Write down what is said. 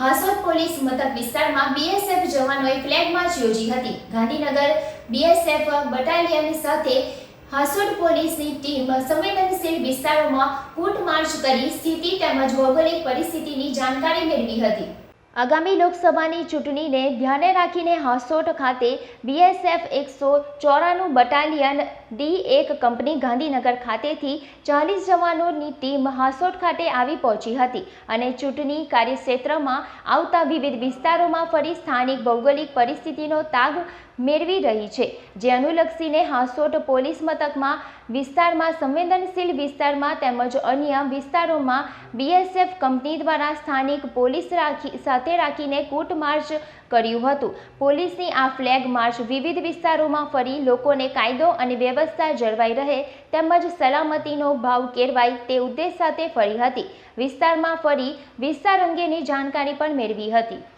હાસોદ police મથક વિસ્તારમાં BSF જવાનોએ ફ્લેગ માર્ચ યોજી હતી. ગાંધીનગર બીએસએફ બટાલિયન સાથે હાસોડ પોલીસની ટીમ સંવેદનશીલ વિસ્તારોમાં કૂટ માર્ચ કરી સ્થિતિ તેમજ ભૌગોલિક પરિસ્થિતિની જાણકારી મેળવી હતી. આગામી લોકસભાની ચૂંટણીને ધ્યાને રાખીને હાસોટ ખાતે બીએસએફ એકસો ચોરાણું બટાલિયન ડી એક કંપની ગાંધીનગર ખાતેથી ચાલીસ જવાનોની ટીમ હાસોટ ખાતે આવી પહોંચી હતી અને ચૂંટણી કાર્યક્ષેત્રમાં આવતા વિવિધ વિસ્તારોમાં ફરી સ્થાનિક ભૌગોલિક પરિસ્થિતિનો તાગ મેળવી રહી છે. જે અનુલક્ષીને હાસોટ પોલીસ મથકમાં, વિસ્તારમાં, સંવેદનશીલ વિસ્તારમાં તેમજ અન્ય વિસ્તારોમાં બીએસએફ કંપની દ્વારા સ્થાનિક પોલીસ રાખી, સાથે રાખીને કૂટ માર્ચ કર્યું હતું. પોલીસની આ ફ્લેગ માર્ચ વિવિધ વિસ્તારોમાં ફરી લોકોને કાયદો અને વ્યવસ્થા જળવાઈ રહે તેમજ સલામતીનો ભાવ કેળવાય તે ઉદ્દેશ સાથે ફરી હતી. વિસ્તારમાં ફરી વિસ્તાર અંગેની જાણકારી પણ મેળવી હતી.